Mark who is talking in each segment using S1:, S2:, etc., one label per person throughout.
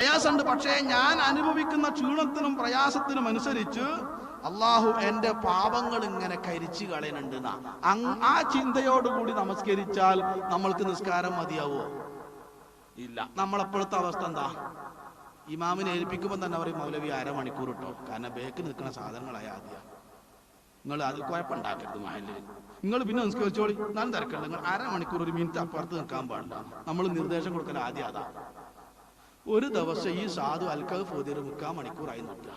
S1: പ്രയാസമുണ്ട്. പക്ഷേ ഞാൻ അനുഭവിക്കുന്ന ക്ഷീണത്തിനും പ്രയാസത്തിനും അനുസരിച്ച് അള്ളാഹു എന്റെ പാപങ്ങൾ ഇങ്ങനെ കരിച്ചു കളയുന്നുണ്ട് ആ ചിന്തയോടുകൂടി നമസ്കരിച്ചാൽ നമ്മൾക്ക് നിസ്കാരം മതിയാവോ? ഇല്ല. നമ്മളെപ്പോഴത്തെ അവസ്ഥ എന്താ? ഇമാമിനെ ഏൽപ്പിക്കുമ്പോൾ തന്നെ പറയും മൗലവി അരമണിക്കൂർ ഇട്ടോ. കാരണം ബേക്ക് നിൽക്കുന്ന സാധനങ്ങളായ ആദ്യം. നിങ്ങൾ അത് കുഴപ്പമുണ്ടാക്കരുത് മഹലിൽ നിങ്ങൾ പിന്നെ നിസ്കരിച്ചോളി. നല്ല തിരക്കണ്ട. നിങ്ങൾ അരമണിക്കൂർ ഒരു മിനിറ്റ് അപ്പുറത്ത് നിൽക്കാൻ പാടില്ല. നമ്മൾ നിർദ്ദേശം കൊടുക്കൽ ആദ്യം അതാ. ഒരു ദിവസം ഈ സാധു അൽക്കത് ഫോതിയർ മുക്കാൽ മണിക്കൂറായി നോക്കുക.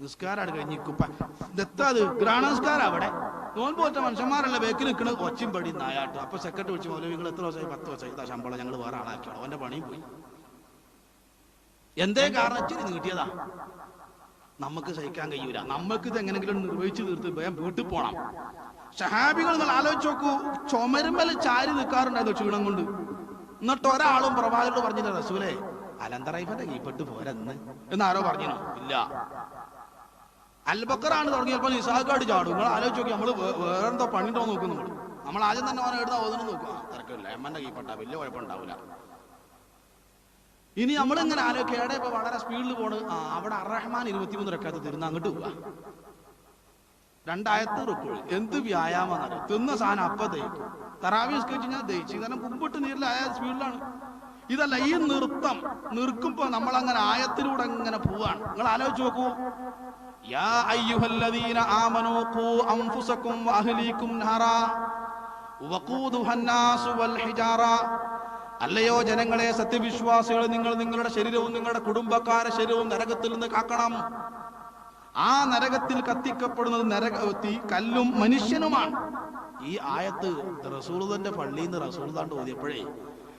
S1: നിസ്കാരാണ് കഴിഞ്ഞ് കുപ്പ ഇതെത്താത് ഗ്രാണസ്കാരം അവിടെ? നോൻ മനുഷ്യന്മാരല്ല ബേക്കിൽ നിൽക്കണ ഒച്ചും പടി നായാട്ടോ. അപ്പൊ സെക്രട്ടറി വിളിച്ച് പോലെ നിങ്ങൾ എത്ര ദിവസമായി? പത്ത് ദിവസമായി? ഇതാ ശമ്പളം ഞങ്ങൾ വേറെ ആളാക്കിയാണ് അവന്റെ പണിയും പോയി. എന്തേ കാരണം? ഇച്ചിരി നീട്ടിയതാ. നമുക്ക് സഹിക്കാൻ കഴിയൂല. നമുക്ക് ഇത് എങ്ങനെങ്കിലും നിർവഹിച്ചു തീർത്ത് വേഗം വീട്ടിൽ പോണം. ഷഹാബികൾ നിങ്ങൾ ആലോചിച്ച് നോക്കൂ. ചുമരുമ്പൽ ചാരി നിൽക്കാറുണ്ടായിരുന്നു ക്ഷീണം കൊണ്ട്. എന്നിട്ട് ഒരാളും പ്രവാചകരോട് പറഞ്ഞില്ല റസൂലേ അലന്തറൈഫന്റെ കീപ്പെട്ട് പോരെന്ന് എന്നാരോ പറഞ്ഞു ഇല്ല. അൽബക്കറാണ് തുടങ്ങിയപ്പോൾ നിസാഹക്കാട് ചാടും. നിങ്ങൾ ആലോചിച്ച് നോക്കി നമ്മൾ വേ- വേറെന്തോ പണിണ്ടോ നോക്കുന്നു നമ്മൾ നമ്മൾ ആദ്യം തന്നെ ഓനെ എടുത്ത ഓതുന്നു നോക്കും. ആ, തിരക്കില്ല. എമ്മന്റെ കീപ്പട്ട വലിയ കുഴപ്പമുണ്ടാവില്ല ഇനി നമ്മളിങ്ങനെ ആലോചിക്കുക എവിടെ ഇപ്പൊ വളരെ സ്പീഡിൽ പോണ്? അവിടെ അറഹ്മാൻ ഇരുപത്തിമൂന്ന് റെക്കാത്ത് തിരുന്ന് അങ്ങോട്ട് പോവാ. രണ്ടായത്ത് റുക്കുകൾ എന്ത് വ്യായാമം തിന്ന സാധനം അപ്പൊ ദഹിക്കും. തറാവി നിസ്കരിച്ച് ഞാൻ ദഹിച്ചു. കാരണം മുമ്പിട്ട് നീരിലായ സ്പീഡിലാണ്. ഇതല്ല ഈ നൃത്തം നിർക്കുമ്പോ നമ്മൾ അങ്ങനെ ആയത്തിലൂടെ അങ്ങനെ പോവാണ്. നിങ്ങൾ ആലോചിച്ച് നോക്കൂ. യാ അയ്യുഹല്ലദീന ആമനൂ ഖൂ അൻഫുസകും വഅഹ്ലീകും നാറാ വഖൂദുഹ അന്നാസു വൽ അല്ലയോ ജനങ്ങളെ സത്യവിശ്വാസികൾ നിങ്ങൾ നിങ്ങളുടെ ശരീരവും നിങ്ങളുടെ കുടുംബക്കാരെ ശരീരവും നരകത്തിൽ നിന്ന് കാക്കണം. ആ നരകത്തിൽ കത്തിക്കപ്പെടുന്നത് നരക കല്ലും മനുഷ്യനുമാണ്. ഈ ആയത്ത് റസൂലുദന്റെ പള്ളിയിൽ നിന്ന് റസൂൽദാണ്ട് ഓതിയപ്പോഴേ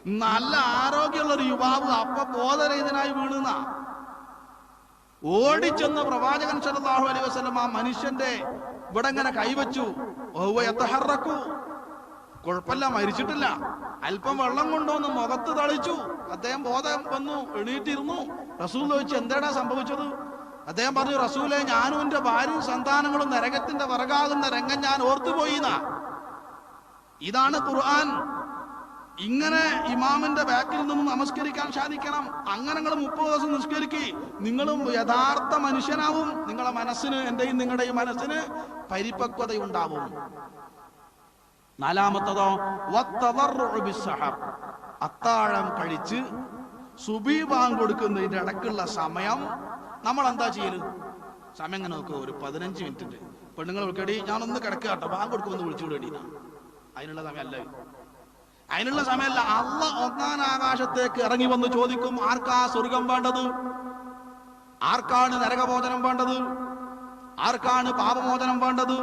S1: നല്ല ആരോഗ്യമുള്ള ഒരു യുവാവ് അപ്പ ബോധരഹിതനായി വീണുന്ന. ഓടിച്ചെന്ന പ്രവാചകൻ സല്ലല്ലാഹു അലൈഹി വസല്ലം ആ മനുഷ്യന്റെ ഇവിടെ ഇങ്ങനെ കൈവച്ചു. "വഹുവ യതഹറക്കു." കുഴപ്പമില്ല മരിച്ചിട്ടില്ല. അല്പം വെള്ളം കൊണ്ടുവന്ന് മുഖത്ത് തളിച്ചു. അദ്ദേഹം ബോധം വന്നു എണീറ്റിരുന്നു. റസൂൽ ചോദിച്ചു എന്താടാ സംഭവിച്ചത്? അദ്ദേഹം പറഞ്ഞു റസൂലെ ഞാനും എന്റെ ഭാര്യയും സന്താനങ്ങളും നരകത്തിന്റെ വിറകാകുന്ന രംഗം ഞാൻ ഓർത്തുപോയിന്നാ. ഇതാണ് ഖുർആൻ. ഇങ്ങനെ ഇമാമിന്റെ ബാക്കിൽ നിന്ന് നമസ്കരിക്കാൻ സാധിക്കണം. അങ്ങനെ നിങ്ങൾ മുപ്പത് ദിവസം നിസ്കരിക്കി. നിങ്ങളും യഥാർത്ഥ മനുഷ്യനാവും. നിങ്ങളെ മനസ്സിന് എന്റെയും നിങ്ങളുടെയും മനസ്സിന് പരിപക്വതയുണ്ടാവും. നാലാമത്തതോ. അത്താഴം കഴിച്ച് സുബി ബാങ്ക് കൊടുക്കുന്നതിന്റെ ഇടക്കുള്ള സമയം. നമ്മൾ എന്താ ചെയ്യൽ? സമയം ഇങ്ങനെ നോക്കുക ഒരു പതിനഞ്ച് മിനിറ്റ് പെണ്ണുങ്ങൾ വിളിക്കടി ഞാനൊന്ന് കിടക്കുക കേട്ടോ ബാങ്ക് കൊടുക്കുമെന്ന് വിളിച്ചു വിടേണ്ടി അതിനുള്ള സമയം ഇത്. അതിനുള്ള സമയമല്ല. അള്ള ഒന്നാം ആകാശത്തേക്ക് ഇറങ്ങി വന്ന് ചോദിക്കും ആർക്കാ സ്വർഗം വേണ്ടത്? ആർക്കാണ് നരകമോചനം വേണ്ടത്? ആർക്കാണ് പാപമോചനം വേണ്ടത്?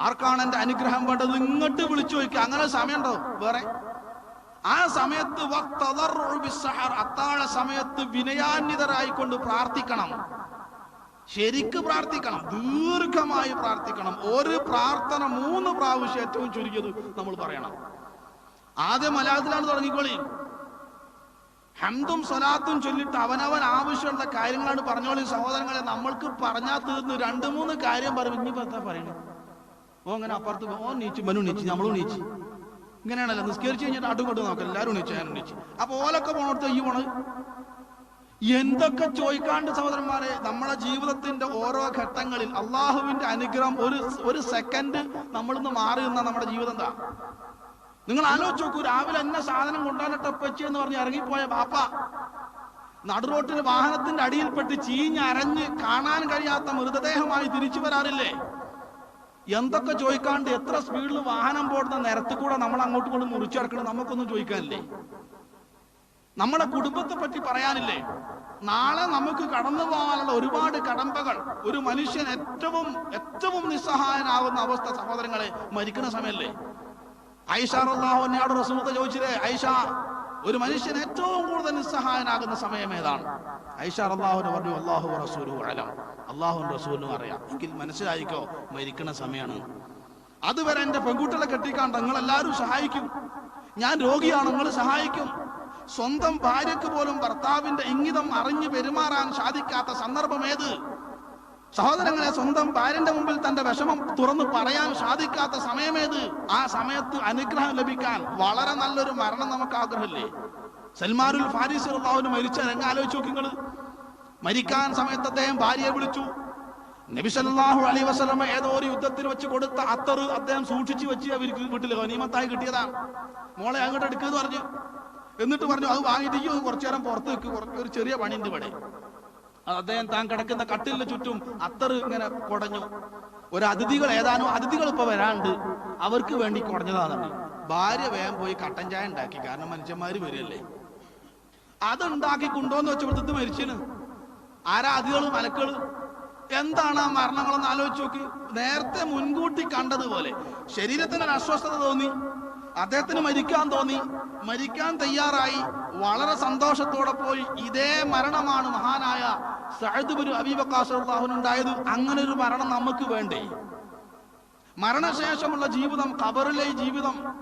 S1: ആർക്കാണ് എന്റെ അനുഗ്രഹം വേണ്ടത്? ഇങ്ങോട്ട് വിളിച്ചു ചോദിക്കുക അങ്ങനെ സമയമുണ്ടോ? വേറെ. ആ സമയത്ത്. അത്താഴ സമയത്ത് വിനയാന്വിതരായിക്കൊണ്ട് പ്രാർത്ഥിക്കണം. ശരിക്ക് പ്രാർത്ഥിക്കണം. ദീർഘമായി പ്രാർത്ഥിക്കണം. ഒരു പ്രാർത്ഥന മൂന്ന് പ്രാവശ്യം ഏറ്റവും ചുരുങ്ങിയത് നമ്മൾ പറയണം. ആദ്യം മലയാളത്തിലാണ് തുടങ്ങിക്കോളി. ഹംദും സ്വലാത്തും ചൊല്ലിട്ട് അവനവൻ ആവശ്യമുള്ള കാര്യങ്ങളാണ് പറഞ്ഞോളി സഹോദരങ്ങളെ. നമ്മൾക്ക് പറഞ്ഞാൽ തീർന്ന്. രണ്ട് മൂന്ന് കാര്യം പറയും. ഇനി എന്താ പറയണേ? ഓ അങ്ങനെ അപ്പുറത്ത് ഓ നീച്ചു. മനു നീച്ചു. നമ്മളും നീച്ചു. ഇങ്ങനെയാണല്ലോ. നിസ്കരിച്ച് കഴിഞ്ഞിട്ട് കൊണ്ട് നോക്കാം എല്ലാവരും നീച്ച്. ഞാൻ നീച്ച്. അപ്പൊ ഓലൊക്കെ പോണോടത്ത് ഈ പോണ് എന്തൊക്കെ ചോദിക്കാണ്ട് സഹോദരന്മാരെ നമ്മളെ ജീവിതത്തിന്റെ ഓരോ ഘട്ടങ്ങളിൽ അള്ളാഹുവിന്റെ അനുഗ്രഹം ഒരു ഒരു സെക്കൻഡ് നമ്മളിന്ന് മാറി നിന്ന നമ്മുടെ ജീവിതം എന്താ? നിങ്ങൾ ആലോചിച്ച് നോക്കൂ രാവിലെ എന്നെ സാധനം കൊണ്ടുവന്നിട്ട് പറ്റി എന്ന് പറഞ്ഞ് ഇറങ്ങിപ്പോയ ബാപ്പ നടുറോട്ടിൽ വാഹനത്തിന്റെ അടിയിൽപ്പെട്ട് ചീഞ്ഞരഞ്ഞ് കാണാൻ കഴിയാത്ത മൃതദേഹമായി തിരിച്ചു വരാറില്ലേ? എന്തൊക്കെ ചോദിക്കാണ്ട് എത്ര സ്പീഡിൽ വാഹനം പോടുന്ന നിരത്തിൽ കൂടെ നമ്മൾ അങ്ങോട്ട് കൊണ്ട് മുറിച്ചടക്കണം നമുക്കൊന്നും ചോദിക്കാനില്ലേ? നമ്മുടെ കുടുംബത്തെ പറ്റി പറയാനില്ലേ? നാളെ നമുക്ക് കടന്നു പോകാനുള്ള ഒരുപാട് കടമ്പകൾ ഒരു മനുഷ്യൻ ഏറ്റവും ഏറ്റവും നിസ്സഹായനാകുന്ന അവസ്ഥ സഹോദരങ്ങളെ മരിക്കുന്ന സമയല്ലേ? ഐഷ റഹ്ലാഹുവിനോട് റസൂലത്തെ ചോദിച്ചില്ലേ ഐഷ ഒരു മനുഷ്യൻ ഏറ്റവും കൂടുതൽ നിസ്സഹായനാകുന്ന സമയം ഏതാണ്? ഐഷാർ റഹ്ലാഹുവിന് പറഞ്ഞു അള്ളാഹു റസൂലു അലം. അള്ളാഹു റസൂലിനും അറിയാം. എങ്കിൽ മനസ്സിലായിക്കോ മരിക്കുന്ന സമയമാണ് അതുവരെ എന്റെ പെൺകുട്ടികളെ കെട്ടിക്കാണ്ട് നിങ്ങൾ എല്ലാവരും സഹായിക്കും. ഞാൻ രോഗിയാണ് നിങ്ങൾ സഹായിക്കും. സ്വന്തം ഭാര്യക്ക് പോലും ഭർത്താവിന്റെ ഇംഗിതം അറിഞ്ഞു പെരുമാറാൻ സാധിക്കാത്ത സന്ദർഭം ഏത്? സഹോദരങ്ങളെ സ്വന്തം ഭാര്യന്റെ മുമ്പിൽ തന്റെ വിഷമം തുറന്നു പറയാൻ സാധിക്കാത്ത സമയമേത്? ആ സമയത്ത് അനുഗ്രഹം ലഭിക്കാൻ വളരെ നല്ലൊരു മരണം നമുക്ക് ആഗ്രഹമില്ലേ? സൽമാനുൽ ഫാരിസ് റാവുന് മരിച്ച രംഗം ആലോചിച്ചു നോക്കിങ്ങൾ മരിക്കാൻ സമയത്ത് അദ്ദേഹം ഭാര്യയെ വിളിച്ചു. നബിസല്ലാഹു അലി വസ്ലമ ഏതോ ഒരു യുദ്ധത്തിൽ വെച്ച് കൊടുത്ത അത്തറ് അദ്ദേഹം സൂക്ഷിച്ചു വെച്ച് അവർക്ക് വീട്ടിൽ ഗനീമത്തായി കിട്ടിയതാണ്. മോളെ അങ്ങോട്ട് എടുക്കുന്ന് പറഞ്ഞു. എന്നിട്ട് പറഞ്ഞു അത് വാങ്ങിയിട്ട് കുറച്ചു നേരം പുറത്ത് വെക്ക് ഒരു ചെറിയ ഇവിടെ. അത് അദ്ദേഹം താൻ കിടക്കുന്ന കട്ടിലിന് ചുറ്റും അത്തറ് ഇങ്ങനെ കുടഞ്ഞു. ഒരു അതിഥികൾ ഏതാനും അതിഥികൾ ഇപ്പൊ വരാണ്ട് അവർക്ക് വേണ്ടി കുടഞ്ഞതാണ്. ഭാര്യ വേഗം പോയി കട്ടൻ ചായ ഉണ്ടാക്കി കാരണം മനുഷ്യന്മാര് വരികയല്ലേ. അത് ഉണ്ടാക്കി കൊണ്ടുവന്ന് വെച്ചപ്പോഴത്തെ മരിച്ചിന്. ആരാ അതികൾ മലക്കൾ എന്താണ് ആ മരണങ്ങളെന്ന് ആലോചിച്ച് നോക്ക്. നേരത്തെ മുൻകൂട്ടി കണ്ടതുപോലെ. ശരീരത്തിന് അസ്വസ്ഥത തോന്നി. അദ്ദേഹത്തിന് മരിക്കാൻ തോന്നി. മരിക്കാൻ തയ്യാറായി. വളരെ സന്തോഷത്തോടെ പോയി. ഇതേ മരണമാണ് മഹാനായ സഹദ്ബുരു അബീബക്കാസുണ്ടായത് അങ്ങനെ ഒരു മരണം നമുക്ക് വേണ്ടേ? മരണശേഷമുള്ള ജീവിതം ഖബറിലെ ജീവിതം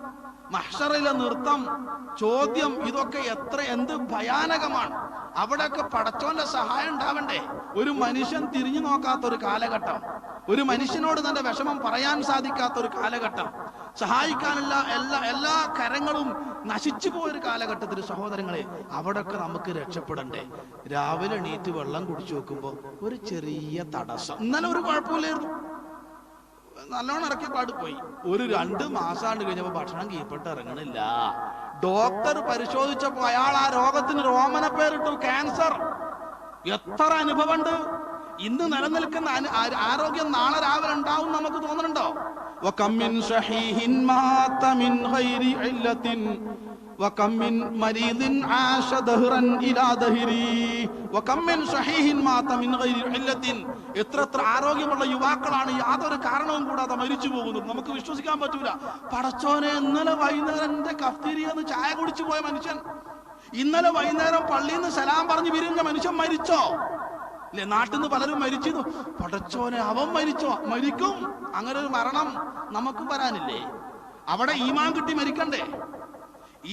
S1: മഹ്ഷറിലെ നൃത്തം ചോദ്യം ഇതൊക്കെ എത്ര എന്ത് ഭയാനകമാണ്. അവിടെയൊക്കെ പടച്ചോന്റെ സഹായം ഉണ്ടാവണ്ടേ? ഒരു മനുഷ്യൻ തിരിഞ്ഞു നോക്കാത്ത ഒരു കാലഘട്ടം. ഒരു മനുഷ്യനോട് തന്റെ വിഷമം പറയാൻ സാധിക്കാത്ത ഒരു കാലഘട്ടം. സഹായിക്കാനുള്ള എല്ലാ എല്ലാ കരങ്ങളും നശിച്ചു പോയൊരു കാലഘട്ടത്തിൽ സഹോദരങ്ങളെ അവിടെയൊക്കെ നമുക്ക് രക്ഷപ്പെടണ്ടേ? രാവിലെ എണീറ്റ് വെള്ളം കുടിച്ചു നോക്കുമ്പോൾ ഒരു ചെറിയ തടസ്സം. ഇന്നലെ ഒരു കുഴപ്പമില്ലായിരുന്നു. നല്ലോണം ഇറക്കി പാട് പോയി. ഒരു രണ്ട് മാസാണ്ട് കഴിഞ്ഞപ്പോ ഭക്ഷണം കീഴ്പ്പെട്ട് ഇറങ്ങണില്ല. ഡോക്ടർ പരിശോധിച്ചപ്പോ അയാൾ ആ രോഗത്തിന് റോമന പേരിട്ടു ക്യാൻസർ എത്ര അനുഭവമുണ്ട്? ഇന്ന് നിലനിൽക്കുന്ന ആരോഗ്യം നാളെ രാവിലെ ഉണ്ടാവും നമുക്ക് തോന്നുന്നുണ്ടോ? എത്രത്ര ആരോഗ്യമുള്ള യുവാക്കളാണ് യാതൊരു കാരണവും കൂടാതെ മരിച്ചു പോകുന്നത്. നമുക്ക് വിശ്വസിക്കാൻ പറ്റൂല. പടച്ചോനെ ഇന്നലെ വൈകുന്നേരം എന്റെ എന്ന് ചായ കുടിച്ചു പോയ മനുഷ്യൻ. ഇന്നലെ വൈകുന്നേരം പള്ളിയിൽ നിന്ന് സലാം പറഞ്ഞു പിരിഞ്ഞ മനുഷ്യൻ മരിച്ചോ? ഇല്ലേ നാട്ടിൽ നിന്ന് പലരും മരിച്ചു പടച്ചോനെ അവൻ മരിച്ചോ? മരിക്കും. അങ്ങനെ ഒരു മരണം നമുക്കും വരാനില്ലേ? അവിടെ ഈമാൻ കിട്ടി മരിക്കണ്ടേ?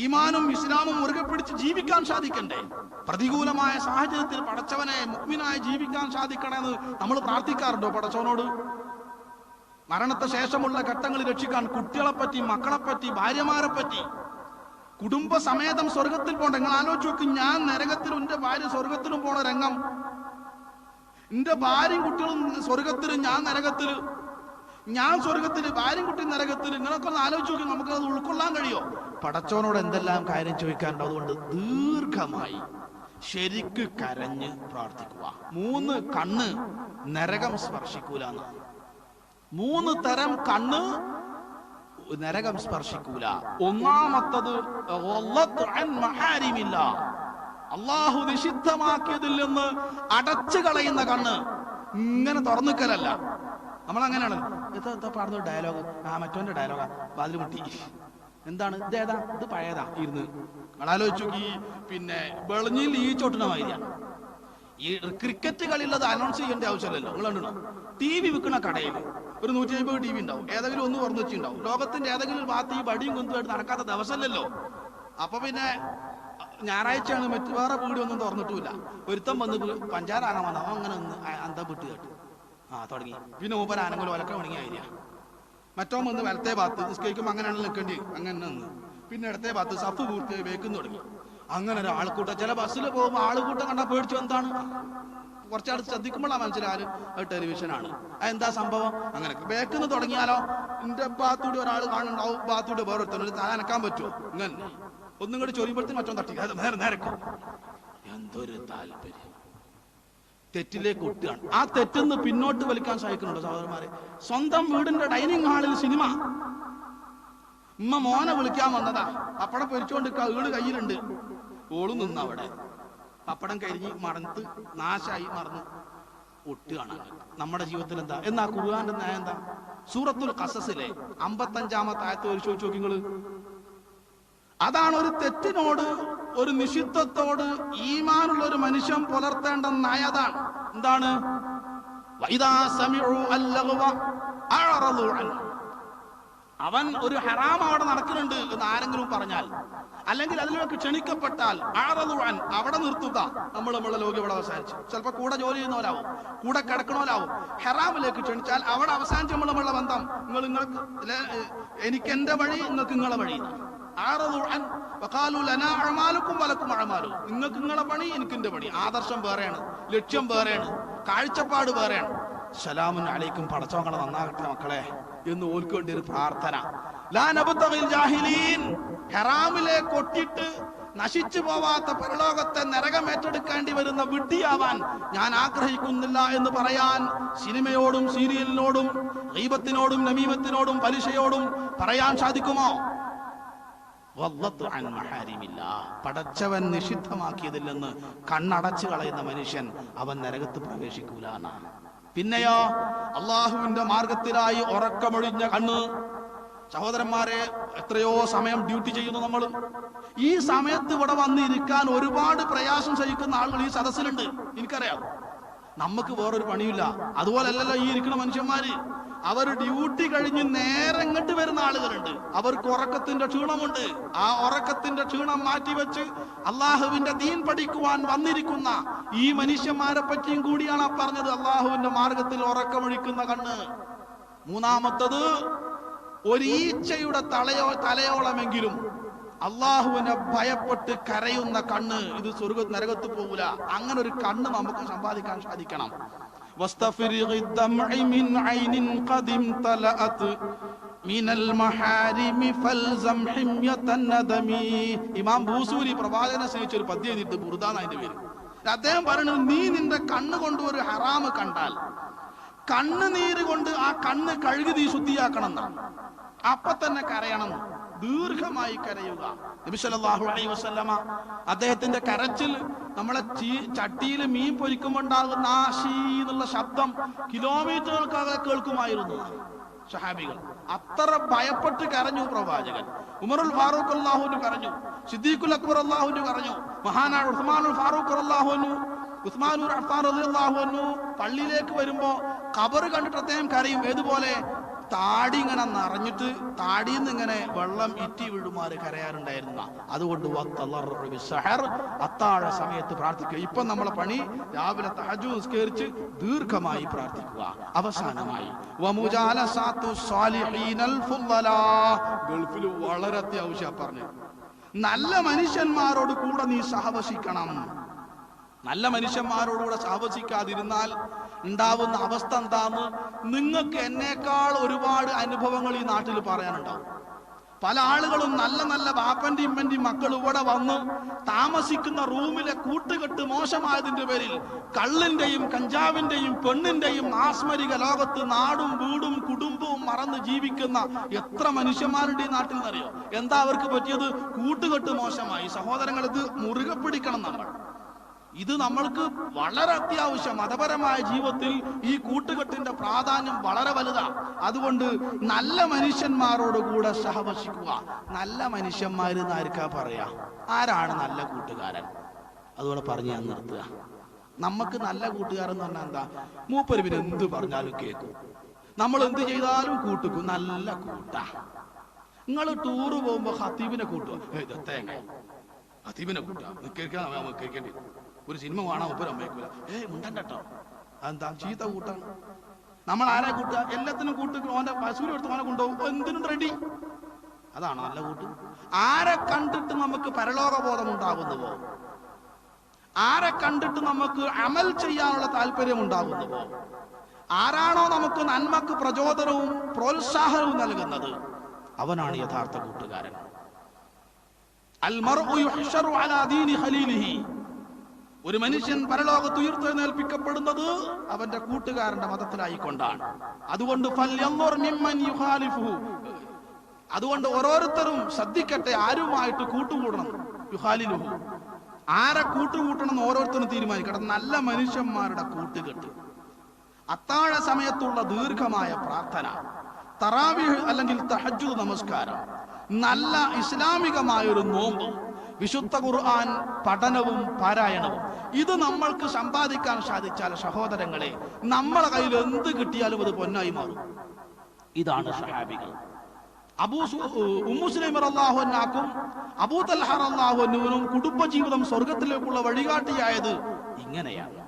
S1: ഈമാനും ഇസ്ലാമും മുറുകെ പിടിച്ച് ജീവിക്കാൻ സാധിക്കണ്ടേ? പ്രതികൂലമായ സാഹചര്യത്തിൽ പടച്ചവനെ മുഗ്മിനായി ജീവിക്കാൻ സാധിക്കണമെന്ന് നമ്മൾ പ്രാർത്ഥിക്കാറുണ്ടോ പടച്ചവനോട്? മരണത്തെ ശേഷമുള്ള ഘട്ടങ്ങളിൽ രക്ഷിക്കാൻ കുട്ടികളെ പറ്റി മക്കളെ പറ്റി ഭാര്യമാരെ പറ്റി കുടുംബസമേതം സ്വർഗത്തിൽ പോണ്ട നിങ്ങൾ ആലോചിച്ച് നോക്കി ഞാൻ നരകത്തിലും എന്റെ ഭാര്യ സ്വർഗത്തിലും പോണ രംഗം എന്റെ ഭാര്യയും കുട്ടികളും സ്വർഗത്തിലും ഞാൻ നരകത്തിൽ. ഞാൻ സ്വർഗത്തിൽ ഭാര്യയും കുട്ടിയും നരകത്തിൽ. നിങ്ങളൊക്കെ ഒന്ന് ആലോചിച്ച് നോക്കി അത് ഉൾക്കൊള്ളാൻ കഴിയോ? പടച്ചവനോട് എന്തെല്ലാം കാര്യം ചോദിക്കാറുണ്ട്? അതുകൊണ്ട് ദീർഘമായി ശരിക്ക് കരഞ്ഞ് പ്രാർത്ഥിക്കുക. മൂന്ന് കണ്ണ് നരകം സ്പർശിക്കൂല മൂന്ന് തരം കണ്ണ് നരകം സ്പർശിക്കൂല. ഒന്നാമത്തത്. അള്ളാഹു നിഷിദ്ധമാക്കിയതിൽ നിന്ന് അടച്ചു കളയുന്ന കണ്ണ് ഇങ്ങനെ തുറന്നിക്കലല്ല. നമ്മൾ അങ്ങനെയാണ് എന്താ പാടുന്ന ഡയലോഗ് ആ മറ്റോന്റെ ഡയലോഗാ വാതിൽ മുട്ടി. എന്താണ്? ഇത് ഏതാ? ഇത് പഴയതാ. ഇരുന്ന്. ആലോചിച്ചു ഈ പിന്നെ വെളിഞ്ഞിൽ ഈ ചോട്ടിന മാതിരിയാണ് ഈ ക്രിക്കറ്റ് കളിയുള്ളത് അനൗൺസ് ചെയ്യേണ്ട ആവശ്യമില്ലല്ലോ. നിങ്ങൾ കണ്ടോ ടി വി വിൽക്കുന്ന കടയിൽ ഒരു നൂറ്റി അമ്പത് ടി വി ഉണ്ടാവും. ഏതെങ്കിലും ഒന്ന് പറഞ്ഞു വെച്ചിട്ടുണ്ടാവും. ലോകത്തിന്റെ ഏതെങ്കിലും ഭാഗത്ത് ഈ ബടിയും കുന്തുമായിട്ട് നടക്കാത്ത ദിവസമല്ലല്ലോ. അപ്പൊ പിന്നെ ഞായറാഴ്ചയാണ് മറ്റു വേറെ വീടൊന്നും തുറന്നിട്ടുമില്ല. ഒരുത്തം വന്ന് വീ- പഞ്ചാരാണ വന്ന. അവൻ അങ്ങനെ ഒന്ന് അന്ത വിട്ട് കേട്ടു. ആ തുടങ്ങി. പിന്നെ മൂപ്പർ ആനങ്ങൾ ഒലക്ക ഉണങ്ങി ആയില്ല. മറ്റോ വന്ന് വലത്തെ ഭാഗത്ത് നിസ്കരിക്കുമ്പോൾ അങ്ങനെയാണ് നിൽക്കേണ്ടി. അങ്ങനെ നിന്ന്. പിന്നെ ഇടത്തെ ഭാഗത്ത് സഫ് പൂർത്തിയായി വേക്കുന്നു തുടങ്ങി. അങ്ങനെ ഒരു ആൾക്കൂട്ടം ചില ബസ്സിൽ പോകുമ്പോൾ ആൾക്കൂട്ടം കണ്ടാൽ പേടിച്ചു എന്താണ്? കുറച്ചാൾ ശ്രദ്ധിക്കുമ്പോഴാണ് മനസ്സിലായാലും അത് ടെലിവിഷനാണ് എന്താ സംഭവം? അങ്ങനെ. ബേക്കിന്ന് തുടങ്ങിയാലോ? എന്റെ ഭാഗത്തൂടെ ഒരാൾ കാണുന്നുണ്ടാവും. ഭാഗത്തൂടെ വേറെ ഒരു തല അനക്കാൻ പറ്റുമോ? ഇങ്ങനെ. ഒന്നും കൂടി ചോദിക്കുമ്പോഴത്തേക്കും മറ്റൊന്ന് തട്ടി. അത് നേരെ നേരക്കും എന്തൊരു താല്പര്യം. തെറ്റിലേക്ക് ഒട്ടുകയാണ്. ആ തെറ്റിന്ന് പിന്നോട്ട് വലിക്കാൻ സഹായിക്കുന്നുണ്ടോ സഹോദരന്മാരെ? സ്വന്തം വീടിന്റെ ഡൈനിങ് ഹാളിൽ സിനിമ. ഉമ്മ മോനെ വിളിക്കാൻ വന്നതാ. പപ്പടം പൊരിച്ചോണ്ട് ഈട് കയ്യിലുണ്ട്. ഓളും നിന്ന് അവിടെ. പപ്പടം കരിഞ്ഞ് മറന്ന് നാശായി മറന്ന് ഒട്ടുകയാണ്. നമ്മുടെ ജീവിതത്തിൽ എന്താ? എന്നാ ഖുർആന്റെ ന്യായം എന്താ? സൂറത്തുൽ കസസിലെ അമ്പത്തഞ്ചാമത്തെ ആയത്ത് ഒരു ചോദിച്ചു നോക്കി അതാണ് ഒരു തെറ്റിനോട് ഒരു നിഷിദ്ധത്തോട് ഈമാനുള്ള ഒരു മനുഷ്യൻ പുലർത്തേണ്ട നയതാണ്. എന്താണ്? അവൻ ഒരു ഹറാം അവിടെ നടക്കുന്നുണ്ട് എന്ന് ആരെങ്കിലും പറഞ്ഞാൽ അല്ലെങ്കിൽ അതിലേക്ക് ക്ഷണിക്കപ്പെട്ടാൽ അൻ അവിടെ നിർത്തുക. നമ്മൾ നമ്മളെ ലോകം ഇവിടെ അവസാനിച്ചു. ചിലപ്പോൾ കൂടെ ജോലി ചെയ്യുന്നവരാവും കൂടെ കിടക്കണവരാവും. ഹെറാമിലേക്ക് ക്ഷണിച്ചാൽ അവിടെ അവസാനിച്ച് നമ്മൾ നമ്മളുടെ ബന്ധം. നിങ്ങൾ നിങ്ങൾക്ക് എനിക്ക് എന്റെ വഴി നിങ്ങൾക്ക് നിങ്ങളെ വഴി. നിങ്ങൾക്ക് നിങ്ങളെ പണി എനിക്ക് എന്റെ പണി. ആദർശം വേറെയാണ് ലക്ഷ്യം വേറെയാണ് കാഴ്ചപ്പാട് വേറെയാണ്. സലാമുൻ അലൈക്കും പടച്ചോങ്ങളെ നന്നാകട്ടെ മക്കളെ എന്ന് ഓൽക്ക് ഒരു പ്രാർത്ഥന. ഹെറാമിലെ കൊട്ടിട്ട് നശിച്ചു പോവാത്ത പരലോകത്തെ നരകം ഏറ്റെടുക്കേണ്ടി വരുന്ന വിഡ്ഢിയാവാൻ ഞാൻ ആഗ്രഹിക്കുന്നില്ല എന്ന് പറയാൻ സിനിമയോടും സീരിയലിനോടും ദൈവത്തിനോടും നമീമത്തിനോടും പലിശയോടും പറയാൻ സാധിക്കുമോ. പടച്ചവൻ നിഷിദ്ധമാക്കിയതിൽ നിന്ന് കണ്ണടച്ചു കളയുന്ന മനുഷ്യൻ അവൻ നരകത്ത് പ്രവേശിക്കൂല എന്നാണ് പിന്നെയോ അള്ളാഹുവിന്റെ മാർഗത്തിലായി ഉറക്കമൊഴിഞ്ഞ കണ്ണ്. സഹോദരന്മാരെ എത്രയോ സമയം ഡ്യൂട്ടി ചെയ്യുന്നു നമ്മൾ ഈ സമയത്ത് ഇവിടെ വന്നിരിക്കാൻ ഒരുപാട് പ്രയാസം സഹിക്കുന്ന ആളുകൾ ഈ സദസ്സിലുണ്ട്. എനിക്കറിയാം. നമുക്ക് വേറൊരു പണിയില്ല. അതുപോലല്ലല്ലോ ഈ ഇരിക്കുന്ന മനുഷ്യന്മാര്. അവർ ഡ്യൂട്ടി കഴിഞ്ഞ് നേരെ ഇങ്ങോട്ട് വരുന്ന ആളുകളുണ്ട്. അവർക്ക് ഉറക്കത്തിന്റെ ക്ഷീണമുണ്ട്. ആ ഉറക്കത്തിന്റെ ക്ഷീണം മാറ്റിവെച്ച് അള്ളാഹുവിന്റെ ദീൻ പഠിക്കുവാൻ വന്നിരിക്കുന്ന ഈ മനുഷ്യന്മാരെ പറ്റിയും കൂടിയാണ് പറഞ്ഞത് അള്ളാഹുവിന്റെ മാർഗത്തിൽ ഉറക്കമൊഴിക്കുന്ന കണ്ണ്. മൂന്നാമത്തത് ഒരീച്ചയുടെ തലയോ തലയോളമെങ്കിലും അള്ളാഹുവിനെ ഭയപ്പെട്ട് കരയുന്ന കണ്ണ് ഇത് സ്വർഗ നരകത്ത് പോകൂല. അങ്ങനെ ഒരു കണ്ണ് നമുക്ക് സമ്പാദിക്കാൻ സാധിക്കണം. ഇമാം ഭൂസൂരി പ്രവാചകനെ സ്നേഹിച്ച ഒരു പദ്യം എഴുതിയിട്ട് ബുർദാൻ അതിന്റെ പേര് അദ്ദേഹം പറയുന്നത് നീ നിന്റെ കണ്ണ് കൊണ്ട് ഒരു ഹറാമ് കണ്ടാൽ കണ്ണുനീര് കൊണ്ട് ആ കണ്ണ് കഴുകി നീ ശുദ്ധിയാക്കണം എന്നാണ് അപ്പൊ തന്നെ കരയണം. ദീർഘമായി കരയുക. അദ്ദേഹത്തിന്റെ കരച്ചിൽ നമ്മളെ ചട്ടിയിൽ മീൻ പൊരിക്കുമ്പോൾ ഉണ്ടാകുന്ന ഷീ എന്നുള്ള ശബ്ദം കിലോമീറ്ററുകൾക്കകലെ കേൾക്കുമായിരുന്നു. സഹാബികൾ. അത്ര ഭയപ്പെട്ട് കരഞ്ഞു പ്രവാചകൻ. ഉമറുൽ ഫാറൂഖ് അള്ളാഹുനു കരഞ്ഞു. സിദ്ദീഖുൽ അക്ബർ അള്ളാഹുനു കരഞ്ഞു. മഹാനായ ഉസ്മാനുൽ ഫാറൂഖ് അള്ളാഹുനു ഉസ്മാനൂർ അഫ്താൻ അൻഹു പള്ളിയിലേക്ക് വരുമ്പോ കബറ് കണ്ടിട്ട് അദ്ദേഹം കരയും. ഏതുപോലെ? താടി ഇങ്ങനെ നിറഞ്ഞിട്ട് താടിയിൽ നിന്ന് ഇങ്ങനെ വെള്ളം ഇറ്റി വീഴുമാര് കരയാറുണ്ടായിരുന്ന. അതുകൊണ്ട് അത്താഴ സമയത്ത് പ്രാർത്ഥിക്കുക. ഇപ്പൊ നമ്മളെ പണി രാവിലെ തഹജു നിസ്കരിച്ച് ദീർഘമായി പ്രാർത്ഥിക്കുക. അവസാനമായി. ഗൾഫിൽ വളരെ അത്യാവശ്യം പറഞ്ഞു. നല്ല മനുഷ്യന്മാരോട് കൂടെ നീ സഹവസിക്കണം. നല്ല മനുഷ്യന്മാരോടുകൂടെ സഹവസിക്കാതിരുന്നാൽ ഉണ്ടാവുന്ന അവസ്ഥ എന്താന്ന് നിങ്ങൾക്ക് എന്നേക്കാൾ ഒരുപാട് അനുഭവങ്ങൾ ഈ നാട്ടിൽ പറയാനുണ്ടാവും. പല ആളുകളും നല്ല നല്ല ബാപ്പന്റെ ഇമ്മന്റെയും മക്കൾ ഇവിടെ വന്ന് താമസിക്കുന്ന റൂമിലെ കൂട്ടുകെട്ട് മോശമായതിന്റെ പേരിൽ കള്ളിന്റെയും കഞ്ചാവിന്റെയും പെണ്ണിന്റെയും ആസ്മരിക ലോകത്ത് നാടും വീടും കുടുംബവും മറന്ന് ജീവിക്കുന്ന എത്ര മനുഷ്യന്മാരുടെ ഈ നാട്ടിൽ നിന്നറിയോ എന്താ അവർക്ക് പറ്റിയത്? കൂട്ടുകെട്ട് മോശമായി. സഹോദരങ്ങൾ ഇത് മുറുകെ പിടിക്കണം നമ്മൾ. ഇത് നമ്മൾക്ക് വളരെ അത്യാവശ്യം. മതപരമായ ജീവിതത്തിൽ ഈ കൂട്ടുകെട്ടിന്റെ പ്രാധാന്യം വളരെ വലുതാ. അതുകൊണ്ട് നല്ല മനുഷ്യന്മാരോട് കൂടെ സഹവസിക്കുക. നല്ല മനുഷ്യന്മാര് എന്ന് ആർക്കാ പറയാ? ആരാണ് നല്ല കൂട്ടുകാരൻ? അതുപോലെ പറഞ്ഞ് ഞാൻ നിർത്തുക. നമുക്ക് നല്ല കൂട്ടുകാരൻ എന്ന് പറഞ്ഞാൽ എന്താ? മൂപ്പര് പിന്നെ എന്ത് പറഞ്ഞാലും കേൾക്കും നമ്മൾ എന്ത് ചെയ്താലും കൂട്ടുക്കും. നല്ല കൂട്ട. നിങ്ങൾ ടൂറ് പോകുമ്പോ ഹത്തീബിനെ കൂട്ടുക. ഹത്തീബിനെ കൂട്ടുക കേൾക്കാൻ കേൾക്കേണ്ടി. ഒരു സിനിമ കാണാൻ ഒപ്പം അമ്മയ്ക്കൂല ഏയ് മുണ്ടൻ കേട്ടോ. അതെന്താ ചീത്ത കൂട്ടാണ്. നമ്മൾ ആരെ കൂട്ടുക? എല്ലാത്തിനും കൂട്ട് ഓന്റെ പശുവിനെ എടുത്ത് ഓനെ കൊണ്ടുപോകും. എന്തിനും റെഡി അതാണ് നല്ല കൂട്ട്. ആരെ കണ്ടിട്ട് നമുക്ക് പരലോകബോധം ഉണ്ടാകുന്നുവോ ആരെ കണ്ടിട്ട് നമുക്ക് അമൽ ചെയ്യാനുള്ള താല്പര്യം ഉണ്ടാകുന്നുവോ ആരാണോ നമുക്ക് നന്മക്ക് പ്രചോദനവും പ്രോത്സാഹനവും നൽകുന്നത്? അവനാണ് യഥാർത്ഥ കൂട്ടുകാരൻ. അൽ ഒരു മനുഷ്യൻ പരലോകത്ത് ഉയർത്തെഴുന്നേൽപ്പിക്കപ്പെടുന്നത് അവന്റെ കൂട്ടുകാരന്റെ മതത്തിലായിക്കൊണ്ടാണ്. അതുകൊണ്ട്. അതുകൊണ്ട് ഓരോരുത്തരും ശ്രദ്ധിക്കട്ടെ ആരുമായിട്ട് കൂട്ടുകൂടണം? യുഹാലിലുഹു. ആരെ കൂട്ടുകൂട്ടണം എന്ന് ഓരോരുത്തരും തീരുമാനിക്കട്ടെ. നല്ല മനുഷ്യന്മാരുടെ കൂട്ടുകെട്ട്. അത്താഴ സമയത്തുള്ള ദീർഘമായ പ്രാർത്ഥന. തറാവിഹ് അല്ലെങ്കിൽ തഹജു നമസ്കാരം. നല്ല ഇസ്ലാമികമായ ഒരു നോമ്പ്. വിശുദ്ധ ഖുർആൻ പഠനവും പാരായണവും. ഇത് നമ്മൾക്ക് സമ്പാദിക്കാൻ സാധിച്ചാൽ സഹോദരങ്ങളെ നമ്മളെ കയ്യിൽ എന്ത് കിട്ടിയാലും അത് പൊന്നായി മാറും. ഇതാണ് സഹാബികൾ. അബൂ ഉമ്മുസ്ലിം അള്ളാഹുനാക്കും കുടുംബജീവിതം സ്വർഗത്തിലേക്കുള്ള വഴികാട്ടിയായത് ഇങ്ങനെയാണ്.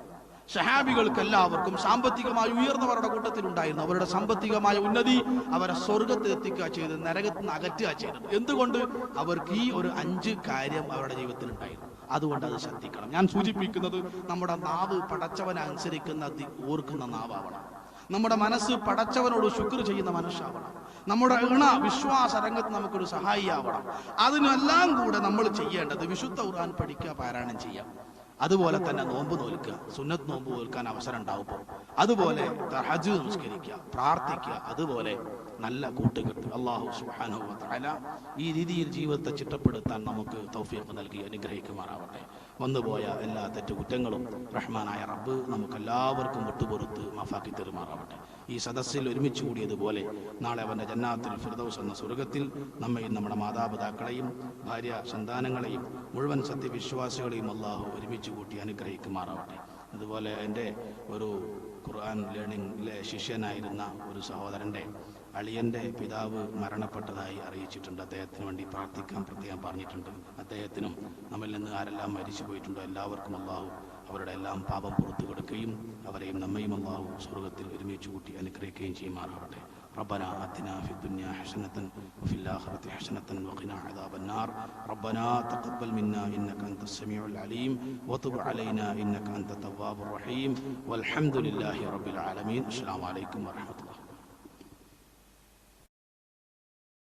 S1: സഹാബികൾക്ക് എല്ലാവർക്കും സാമ്പത്തികമായി ഉയർന്നവരുടെ കൂട്ടത്തിൽ ഉണ്ടായിരുന്നു അവരുടെ സാമ്പത്തികമായ ഉന്നതി അവരെ സ്വർഗത്തിൽ എത്തിക്കുക ചെയ്ത് നരകത്തിൽ നിന്ന് അകറ്റുക ചെയ്തത്. എന്തുകൊണ്ട്? അവർക്ക് ഈ ഒരു അഞ്ച് കാര്യം അവരുടെ ജീവിതത്തിൽ ഉണ്ടായിരുന്നു അതുകൊണ്ട് അത് ശ്രദ്ധിക്കണം. ഞാൻ സൂചിപ്പിക്കുന്നത് നമ്മുടെ നാവ് പടച്ചവനെ അനുസരിക്കുന്ന ദി- ഓർക്കുന്ന നാവാവണം. നമ്മുടെ മനസ്സ് പടച്ചവനോട് ശുക്ർ ചെയ്യുന്ന മനുഷ്യാവണം. നമ്മുടെ ഇണ വിശ്വാസ രംഗത്ത് നമുക്കൊരു സഹായിയാവണം. അതിനെല്ലാം കൂടെ നമ്മൾ ചെയ്യേണ്ടത് വിശുദ്ധ ഖുർആൻ പഠിക്കുക പാരായണം ചെയ്യാം അതുപോലെ തന്നെ നോമ്പ് നോൽക്കുക. സുന്നത്ത് നോമ്പ് നോൽക്കാൻ അവസരം ഉണ്ടാവുമ്പോൾ അതുപോലെ തഹജ് നമസ്കരിക്കുക പ്രാർത്ഥിക്കുക അതുപോലെ നല്ല കൂട്ടുകെട്ട് അള്ളാഹു സുബ്ഹാനഹു വ ഈ രീതിയിൽ ജീവിതത്തെ ചിട്ടപ്പെടുത്താൻ നമുക്ക് തൗഫീഖ് നൽകി അനുഗ്രഹിക്കുമാറാവട്ടെ. വന്നുപോയ എല്ലാ തെറ്റുകുറ്റങ്ങളും റഹ്മാനായ റബ്ബ് നമുക്കെല്ലാവർക്കും വിട്ടുപൊറുത്ത് മാഫാക്കി തെരുമാറാവട്ടെ. ഈ സദസ്സിൽ ഒരുമിച്ച് കൂടിയതുപോലെ നാളെ അവന്റെ ജന്നാത്തിൽ ഫിർദൌസ് എന്ന സ്വർഗത്തിൽ നമ്മയും നമ്മുടെ മാതാപിതാക്കളെയും ഭാര്യ സന്താനങ്ങളെയും മുഴുവൻ സത്യവിശ്വാസികളെയും അള്ളാഹു ഒരുമിച്ച് കൂട്ടി അനുഗ്രഹിക്കുമാറാവട്ടെ. അതുപോലെ എന്റെ ഒരു ഖുർആൻ ലേണിംഗിലെ ശിഷ്യനായിരുന്ന ഒരു സഹോദരന്റെ അളിയൻ്റെ പിതാവ് മരണപ്പെട്ടതായി അറിയിച്ചിട്ടുണ്ട് അദ്ദേഹത്തിന് വേണ്ടി പ്രാർത്ഥിക്കാൻ പ്രത്യേകം പറഞ്ഞിട്ടുണ്ട് അദ്ദേഹത്തിനും നമ്മിൽ നിന്ന് ആരെല്ലാം മരിച്ചു പോയിട്ടുണ്ടോ എല്ലാവർക്കും അള്ളാഹു അവരുടെ എല്ലാം പാപം പുറത്തു കൊടുക്കുകയും അവരെയും നമ്മയും അള്ളാഹു സ്വർഗത്തിൽ ഒരുമിച്ച് കൂട്ടി അനുഗ്രഹിക്കുകയും ചെയ്യുമാറാവട്ടെ ربنا آتنا في الدنيا حسنة وفي الآخرة حسنة وقنا عذاب النار ربنا تقبل منا إنك أنت السميع العليم وتب علينا إنك أنت التواب الرحيم والحمد لله رب العالمين السلام عليكم ورحمة الله